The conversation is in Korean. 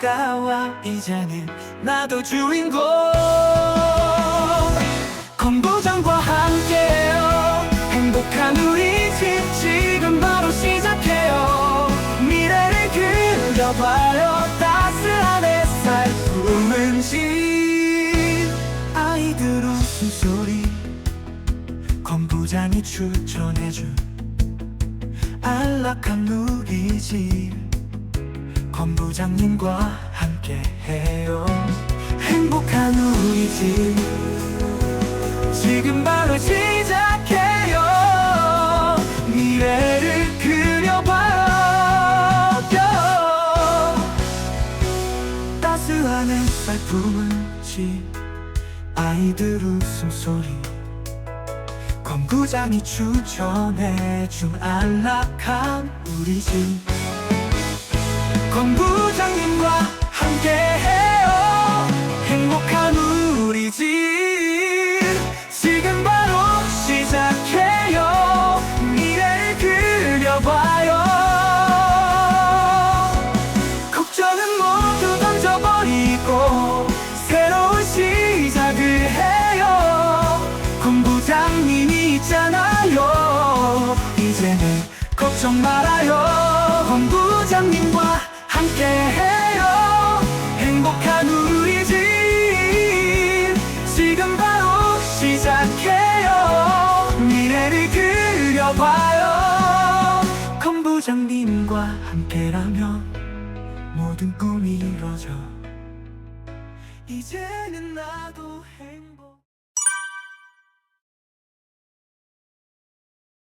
다가와. 이제는 나도 주인공. 건부장과 함께해요. 행복한 우리 집 지금 바로 시작해요. 미래를 그려봐요. 따스한 햇살 품은 집. 아이들 웃음소리. 건부장이 추천해준 안락한 집 건부장님과 함께 해요. 행복한 우리 집 지금 바로 시작해요. 미래를 그려봐요. 따스한 햇살 품은 집 아이들 웃음소리. 건부장이 추천해준 안락한 우리 집 걱정 말아요. 건부장님과 함께해요. 행복한 우리 집. 지금 바로 시작해요. 미래를 그려봐요. 건부장님과 함께라면 모든 꿈이 이뤄져. 이제는 나도